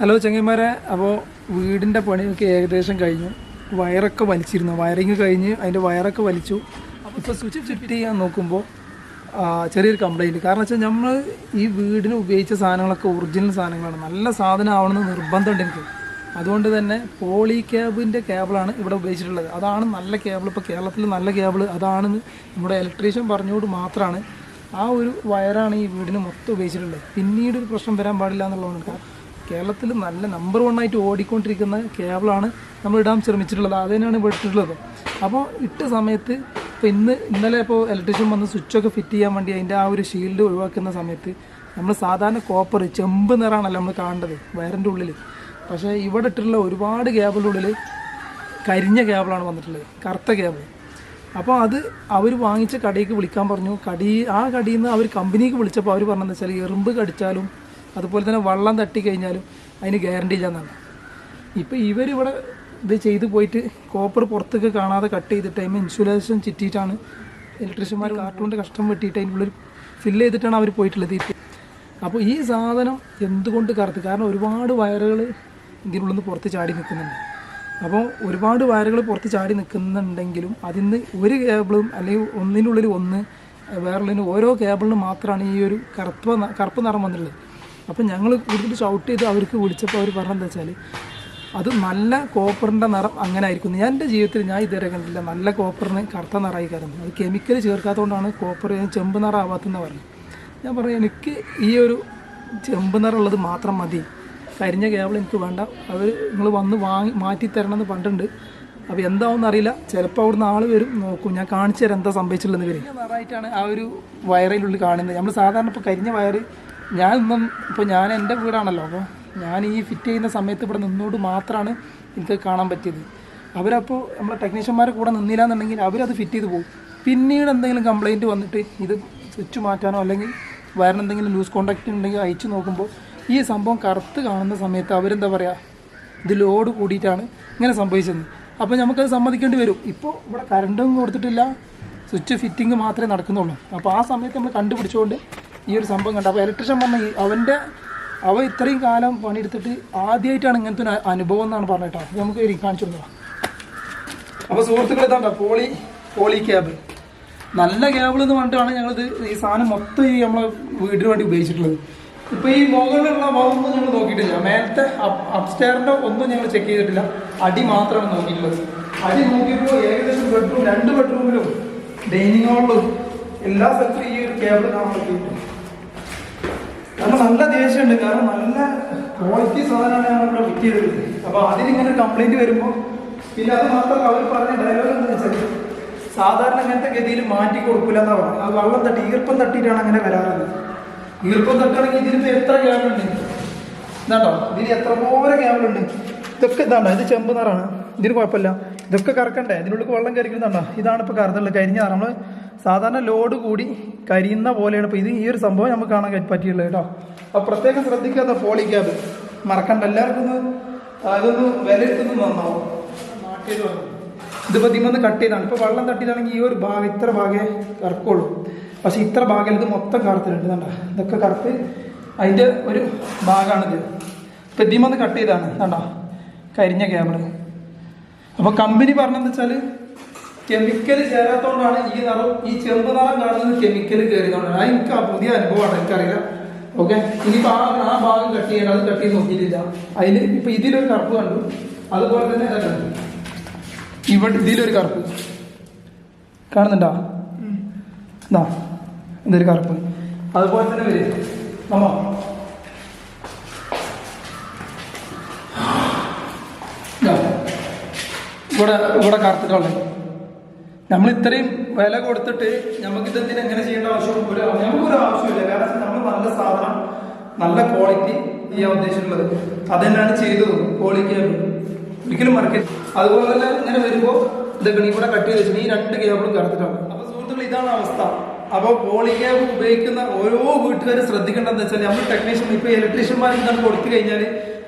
Hello ചങ്ങന്മാരെ അപ്പോൾ വീടിന്റെ പണിയൊക്കെ ഏകദേശം കഴിഞ്ഞു. വയറൊക്കെ വലിച്ചിരുന്നു. വയറിങ് കഴിഞ്ഞ് അതിന്റെ വയറൊക്കെ വലിച്ചു. ഇപ്പോൾ സ്വിച്ച് ഫിറ്റ് ചെയ്യാൻ നോക്കുമ്പോൾ ചെറിയൊരു കംപ്ലൈന്റ് കാരണം വെച്ചാൽ നമ്മൾ ഈ വീടിന് ഉപയോഗിച്ച സാധനങ്ങളൊക്കെ ഒറിജിനൽ സാധനങ്ങളാണ്. നല്ല സാധനം ആവണമെന്ന് നിർബന്ധമുണ്ട് എനിക്ക്. അതുകൊണ്ട് തന്നെ പോളി ക്യാബിന്റെ കേബിളാണ് ഇവിടെ ഉപയോഗിച്ചിട്ടുള്ളത്. അതാണ് നല്ല കേബിൾ ഇപ്പോൾ കേരളത്തിൽ നല്ല കേബിൾ അതാണെന്ന് നമ്മുടെ ഇലക്ട്രീഷ്യൻ പറഞ്ഞുകൊണ്ട് മാത്രമാണ് ആ ഒരു വയറാണ് ഈ വീടിന് മൊത്തം ഉപയോഗിച്ചിട്ടുള്ളത്. പിന്നീട് ഒരു പ്രശ്നം വരാൻ പാടില്ല എന്നുള്ളതാണ്. കേരളത്തിൽ നല്ല നമ്പർ വൺ ആയിട്ട് ഓടിക്കൊണ്ടിരിക്കുന്ന കേബിളാണ് നമ്മൾ ഇടാൻ ശ്രമിച്ചിട്ടുള്ളത്. അത് തന്നെയാണ് ഇട്ടിട്ടുള്ളത്. അപ്പോൾ ഇട്ട സമയത്ത് ഇപ്പോൾ ഇന്ന് ഇന്നലെ ഇപ്പോൾ ഇലക്ട്രീഷ്യൻ വന്ന് സ്വിച്ചൊക്കെ ഫിറ്റ് ചെയ്യാൻ വേണ്ടി അതിന്റെ ആ ഒരു ഷീൽഡ് ഒഴിവാക്കുന്ന സമയത്ത് നമ്മൾ സാധാരണ കോപ്പർ ചെമ്പ് നിറാണല്ലോ നമ്മൾ കാണേണ്ടത് വയറിന്റെ ഉള്ളിൽ പക്ഷേ ഇവിടെ ഇട്ടിട്ടുള്ള ഒരുപാട് കേബിളുള്ളിൽ കരിഞ്ഞ കേബിളാണ് വന്നിട്ടുള്ളത് കറുത്ത കേബിൾ അപ്പോൾ അത് അവർ വാങ്ങിച്ച കടയ്ക്ക് വിളിക്കാൻ പറഞ്ഞു. കടി ആ കടിയിൽ നിന്ന് അവർ കമ്പനിക്ക് വിളിച്ചപ്പോൾ അവർ പറഞ്ഞതെന്ന് വെച്ചാൽ എറുമ്പ് കടിച്ചാലും അതുപോലെ തന്നെ വള്ളം തട്ടി കഴിഞ്ഞാലും അതിന് ഗ്യാരണ്ടി ഇല്ലാന്നാണ് ഇപ്പോൾ ഇവരിവിടെ ഇത് ചെയ്ത് പോയിട്ട് കോപ്പർ പുറത്തേക്ക് കാണാതെ കട്ട് ചെയ്തിട്ട് അതിന് ഇൻസുലേഷൻ ചിറ്റിയിട്ടാണ് ഇലക്ട്രീഷ്യന്മാർ കാർട്ടൂണിന്റെ കഷ്ടം വെട്ടിയിട്ട് അതിന്റെ ഉള്ളിൽ ഫില്ല് ചെയ്തിട്ടാണ് അവർ പോയിട്ടുള്ളത് അപ്പോൾ ഈ സാധനം എന്തുകൊണ്ട് കറുത്ത്? കാരണം ഒരുപാട് വയറുകൾ ഇതിനുള്ളിൽ നിന്ന് പുറത്ത് ചാടി നിൽക്കുന്നുണ്ട്. അപ്പോൾ ഒരുപാട് വയറുകൾ പുറത്ത് ചാടി നിൽക്കുന്നുണ്ടെങ്കിലും അതിൽ നിന്ന് ഒരു കേബിളും അല്ലെങ്കിൽ ഒന്നിനുള്ളിൽ ഒന്ന് വേറെ ഓരോ കേബിളിനും മാത്രമാണ് ഈ ഒരു കറുപ്പ് കറുപ്പ് നിറം വന്നിട്ടുള്ളത്. അപ്പോൾ ഞങ്ങൾ കൂടുതൽ ഷൗട്ട് ചെയ്ത് അവർക്ക് വിളിച്ചപ്പോൾ അവർ പറഞ്ഞതെന്താ വെച്ചാൽ അത് നല്ല കോപ്പറിന്റെ നിറം അങ്ങനെ ആയിരിക്കും ഞാൻ എന്റെ ജീവിതത്തിൽ ഞാൻ ഇതുവരെ കണ്ടില്ല നല്ല കോപ്പറിന് കറുത്ത നിറമായി കയറുന്നത് അത് കെമിക്കൽ ചേർക്കാത്തതുകൊണ്ടാണ് കോപ്പർ ചെമ്പ് നിറം ആവാത്തെന്ന് പറഞ്ഞു ഞാൻ പറഞ്ഞു എനിക്ക് ഈ ഒരു ചെമ്പ് നിറമുള്ളത് മാത്രം മതി. കരിഞ്ഞ കേബിൾ എനിക്ക് വേണ്ട. അവർ നിങ്ങൾ വന്ന് വാങ്ങി മാറ്റി തരണമെന്ന് പണ്ടുണ്ട് അപ്പോൾ എന്താവും അറിയില്ല. ചിലപ്പോൾ അവിടുന്ന് ആൾ വരും. നോക്കും ഞാൻ കാണിച്ചു തരാം എന്താ സംഭവിച്ചിട്ടുള്ളത് വരും നിറമായിട്ടാണ് ആ ഒരു വയറിനുള്ളിൽ കാണുന്നത്. നമ്മൾ സാധാരണ ഇപ്പോൾ കരിഞ്ഞ വയറ് ഞാൻ ഇന്നും ഇപ്പോൾ ഞാൻ എന്റെ വീടാണല്ലോ അപ്പോൾ ഞാൻ ഈ ഫിറ്റ് ചെയ്യുന്ന സമയത്ത് ഇവിടെ നിന്നോട് മാത്രമാണ് എനിക്ക് കാണാൻ പറ്റിയത്. അവരപ്പോൾ നമ്മളെ ടെക്നീഷ്യന്മാരെ കൂടെ നിന്നില്ല എന്നുണ്ടെങ്കിൽ അവരത് ഫിറ്റ് ചെയ്ത് പോകും പിന്നീട് എന്തെങ്കിലും കംപ്ലൈന്റ് വന്നിട്ട് ഇത് സ്വിച്ച് മാറ്റാനോ അല്ലെങ്കിൽ വയറിന് എന്തെങ്കിലും ലൂസ് കോണ്ടാക്റ്റ് ഉണ്ടെങ്കിൽ അയച്ചു നോക്കുമ്പോൾ ഈ സംഭവം കറുത്ത് കാണുന്ന സമയത്ത് അവരെന്താ പറയുക ഇത് ലോഡ് കൂടിയിട്ടാണ് ഇങ്ങനെ സംഭവിച്ചത്. അപ്പോൾ നമുക്കത് സമ്മതിക്കേണ്ടി വരും. ഇപ്പോൾ ഇവിടെ കറണ്ടും കൊടുത്തിട്ടില്ല. സ്വിച്ച് ഫിറ്റിംഗ് മാത്രമേ നടക്കുന്നുള്ളൂ. അപ്പോൾ ആ സമയത്ത് നമ്മൾ കണ്ടുപിടിച്ചുകൊണ്ട് ഈ ഒരു സംഭവം കണ്ടു. അപ്പോൾ ഇലക്ട്രീഷ്യൻ പറഞ്ഞ അവന്റെ അവ ഇത്രയും കാലം പണിയെടുത്തിട്ട് ആദ്യമായിട്ടാണ് ഇങ്ങനത്തെ ഒരു അനുഭവം എന്നാണ് പറഞ്ഞിട്ടോ നമുക്ക് കാണിച്ചു കൊടുക്കാം അപ്പോൾ സുഹൃത്തുക്കൾ ഇതാണ്ട? പോളി പോളി ക്യാബ് നല്ല കേബിൾ എന്ന് പറഞ്ഞിട്ടാണ് ഞങ്ങളിത് ഈ സാധനം മൊത്തം ഈ നമ്മളെ വീടിന് വേണ്ടി ഉപയോഗിച്ചിട്ടുള്ളത്. ഇപ്പോൾ ഈ മുകളിലുള്ള ഭാഗമൊന്നും ഞങ്ങൾ നോക്കിയിട്ടില്ല. മേലത്തെ അപ്സ്റ്റെയറിന്റെ ഒന്നും ഞങ്ങൾ ചെക്ക് ചെയ്തിട്ടില്ല. അടി മാത്രമാണ് നോക്കിയിട്ടുള്ളത്. അടി നോക്കിയപ്പോൾ ഏകദേശം ബെഡ്റൂം രണ്ട് ബെഡ്റൂമിലും ഡൈനിങ് ഹാളിലും എല്ലാ സ്ഥലത്തും ഈ ഒരു കേബിൾ കാണാൻ പറ്റിയിട്ടുണ്ട്. കാരണം നല്ല ദേഷ്യമുണ്ട്. കാരണം നല്ല ക്വാളിറ്റി സാധനമാണ് ഇവിടെ ഫിറ്റ് ചെയ്തത്. അപ്പൊ അതിനിങ്ങനെ കംപ്ലൈന്റ് വരുമ്പോൾ പിന്നെ അത് മാത്രം അവർ പറഞ്ഞ ഡയലോഗ് എന്താ വെച്ചാൽ സാധാരണ ഇങ്ങനത്തെ ഗതിയിൽ മാറ്റി കൊടുക്കില്ല എന്നാ പറഞ്ഞത് അത് വെള്ളം തട്ടി ഈർപ്പം തട്ടിയിട്ടാണ് അങ്ങനെ വരാറുള്ളത്. ഈർപ്പം തട്ടുകയാണെങ്കിൽ ഇതിനിപ്പോ എത്ര ക്യാബിളുണ്ട് ഇതാണ്ടോ? ഇതിന് എത്ര പോലെ ക്യാബിളുണ്ട് ഇതൊക്കെ ഇതാണ്ടോ? ഇത് ചെമ്പ് നിറാണ് ഇതിന് കുഴപ്പമില്ല. ഇതൊക്കെ കറക്കണ്ടേ? ഇതിനുള്ളിൽ വെള്ളം കരിക്കുന്നുണ്ടോ ഇതാണ് ഇപ്പോൾ കറുതുള്ളത് നമ്മൾ നമ്മൾ സാധാരണ ലോഡ് കൂടി കരിയുന്ന പോലെയാണ്. ഇപ്പോൾ ഇത് ഈ ഒരു സംഭവം നമുക്ക് കാണാൻ പറ്റിയുള്ളത് കേട്ടോ. അപ്പോൾ പ്രത്യേകം ശ്രദ്ധിക്കാത്ത പോളി മറക്കണ്ട. എല്ലാവർക്കും ഒന്ന് അതൊന്ന് വില എടുത്തൊന്ന് നന്നാവും. ഇതിപ്പോൾ ഇതിമൊന്ന് കട്ട് ചെയ്താണ്. ഇപ്പോൾ വെള്ളം തട്ടിയതാണെങ്കിൽ ഈ ഒരു ഭാഗം ഇത്ര ഭാഗേ കറക്കുള്ളൂ. പക്ഷേ ഇത്ര ഭാഗം ഇത് മൊത്തം കറുത്തിട്ടുണ്ട് കണ്ട? ഇതൊക്കെ കറുത്ത് അതിന്റെ ഒരു ഭാഗമാണിത് ഇപ്പോൾ ഇതിമൊന്ന് കട്ട് ചെയ്താണ് കണ്ടോ? കരിഞ്ഞ ക്യാമറ അപ്പോൾ കമ്പനി പറഞ്ഞതെന്ന് വെച്ചാൽ കെമിക്കൽ ചേരാത്തോണ്ടാണ് ഈ നിറം ഈ ചെമ്പ് നിറം കാണുന്നത് കെമിക്കൽ കയറിയതുകൊണ്ടാണ്. അത് എനിക്ക് ആ പുതിയ അനുഭവമാണ് എനിക്കറിയില്ല. ഓക്കെ ഇനിയിപ്പോൾ ആ ആ ഭാഗം കട്ട് ചെയ്യണം അത് കട്ട് ചെയ്ത് നോക്കിയിട്ടില്ല. അതിൽ ഇപ്പം ഇതിലൊരു കറുപ്പ് കണ്ടു. അതുപോലെ തന്നെ ഇവിടെ ഇതിലൊരു കറുപ്പ്. കാണുന്നുണ്ടോ? ഇതാ ഇതൊരു കറുപ്പ്. അതുപോലെ തന്നെ വരും നമ്മ ഇവിടെ ഇവിടെ കറുത്തിട്ടുള്ളത് നമ്മൾ ഇത്രയും വില കൊടുത്തിട്ട് നമുക്ക് ഇതെന്തിനാ എങ്ങനെ ചെയ്യേണ്ട ആവശ്യം? ഒരു നമുക്കൊരു ആവശ്യമില്ല. കാരണം നമ്മൾ നല്ല സാധനം നല്ല ക്വാളിറ്റി ചെയ്യാൻ ഉദ്ദേശിച്ചിട്ടുള്ളത്. അത് തന്നെയാണ് ചെയ്തത് ക്വാളിറ്റി ഒരിക്കലും മറക്കരുത്. അതുപോലെ തന്നെ ഇങ്ങനെ വരുമ്പോൾ ഇത് ഗണി കൂടെ കട്ട് ചെയ്ത് വെച്ചിട്ട് ഈ രണ്ട് കേബിളും കടത്തിട്ടാണ് അപ്പൊ സുഹൃത്തുക്കൾ ഇതാണ് അവസ്ഥ. അപ്പോൾ പോളി കേബിൾ ഉപയോഗിക്കുന്ന ഓരോ വീട്ടുകാരും ശ്രദ്ധിക്കേണ്ടതെന്ന് വെച്ചാൽ നമ്മൾ ടെക്നീഷ്യൻ ഇപ്പൊ ഇലക്ട്രീഷ്യന്മാർ ഇതാണ് കൊടുത്തു കഴിഞ്ഞാൽ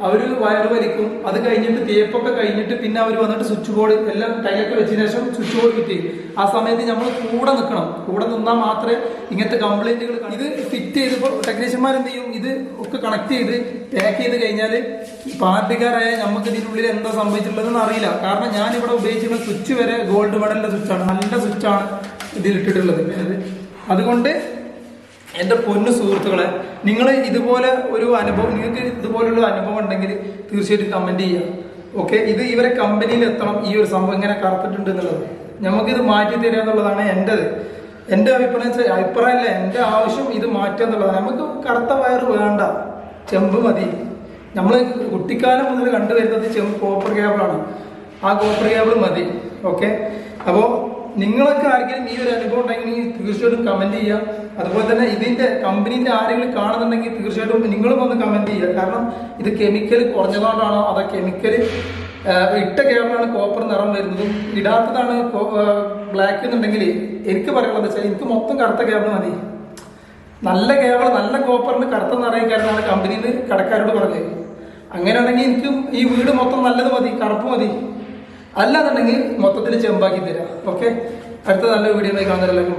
അവർ വയറ് വലിക്കും. അത് കഴിഞ്ഞിട്ട് തേപ്പൊക്കെ കഴിഞ്ഞിട്ട് പിന്നെ അവർ വന്നിട്ട് സ്വിച്ച് ബോർഡ് എല്ലാം കൈയൊക്കെ വെച്ചതിന് ശേഷം സ്വിച്ച് ബോർഡ് ചെയ്യും. ആ സമയത്ത് നമ്മൾ കൂടെ നിൽക്കണം കൂടെ നിന്നാൽ മാത്രമേ ഇങ്ങനത്തെ കംപ്ലൈന്റുകൾ ഇത് ഫിറ്റ് ചെയ്തപ്പോൾ ടെക്നീഷ്യന്മാർ എന്ത് ചെയ്യും? ഇത് ഒക്കെ കണക്ട് ചെയ്ത് പാക്ക് ചെയ്ത് കഴിഞ്ഞാൽ പാർട്ടിക്കാരായ നമുക്ക് ഇതിനുള്ളിൽ എന്താ സംഭവിച്ചിട്ടുള്ളതെന്ന് അറിയില്ല. കാരണം ഞാൻ ഇവിടെ ഉപയോഗിച്ചിരുന്ന സ്വിച്ച് വരെ ഗോൾഡ് മെഡലിന്റെ സ്വിച്ചാണ് നല്ല സ്വിച്ചാണ് ഇതിലിട്ടിട്ടുള്ളത്. അതുകൊണ്ട് എന്റെ പൊന്നു സുഹൃത്തുക്കളെ നിങ്ങൾ ഇതുപോലെ ഒരു അനുഭവം നിങ്ങൾക്ക് ഇതുപോലുള്ള അനുഭവം ഉണ്ടെങ്കിൽ തീർച്ചയായിട്ടും കമന്റ് ചെയ്യുക. ഓക്കെ ഇത് ഇവരെ കമ്പനിയിൽ എത്തണം ഈ ഒരു സംഭവം ഇങ്ങനെ കറുത്തിട്ടുണ്ട് എന്നുള്ളത്. നമുക്കിത് മാറ്റി തരിക എന്നുള്ളതാണ് എന്റെത് എന്റെ അഭിപ്രായം അഭിപ്രായമല്ല എന്റെ ആവശ്യം ഇത് മാറ്റുക എന്നുള്ളതാണ്. നമുക്ക് കറുത്ത വയർ വേണ്ട ചെമ്പ് മതി. നമ്മൾ കുട്ടിക്കാലം മുതൽ കണ്ടുവരുന്നത് ചെമ്പ് കോപ്പർ കേബിളാണ് ആ കോപ്പർ കേബിൾ മതി. ഓക്കെ അപ്പോൾ നിങ്ങളൊക്കെ ആർക്കെങ്കിലും ഈ ഒരു അനുഭവം ഉണ്ടെങ്കിൽ തീർച്ചയായിട്ടും കമന്റ് ചെയ്യുക. അതുപോലെ തന്നെ ഇതിന്റെ കമ്പനീന്റെ ആരെങ്കിലും കാണുന്നുണ്ടെങ്കിൽ തീർച്ചയായിട്ടും നിങ്ങളും ഒന്ന് കമന്റ് ചെയ്യുക. കാരണം ഇത് കെമിക്കൽ കുറഞ്ഞതുകൊണ്ടാണോ? അതോ കെമിക്കൽ ഇട്ട കേബിളാണ് കോപ്പർ നിറം വരുന്നതും ഇടാത്തതാണ് ബ്ലാക്ക് എന്നുണ്ടെങ്കിൽ എനിക്ക് പറയാനുള്ളത് വെച്ചാൽ എനിക്ക് മൊത്തം കറുത്ത കേബിൾ മതി. നല്ല കേബിൾ നല്ല കോപ്പറിന് കറുത്ത നിറയിക്കാരനാണ് കമ്പനിയിൽ കടക്കാരോട് പറഞ്ഞത്. അങ്ങനെയാണെങ്കിൽ എനിക്ക് ഈ വീട് മൊത്തം നല്ലത് മതി കറുപ്പ് മതി. അല്ലാന്നുണ്ടെങ്കിൽ മൊത്തത്തിൽ ചെമ്പാക്കി തരാം. ഓക്കെ അടുത്ത നല്ല വീഡിയോ കാണുന്നവരെല്ലാവർക്കും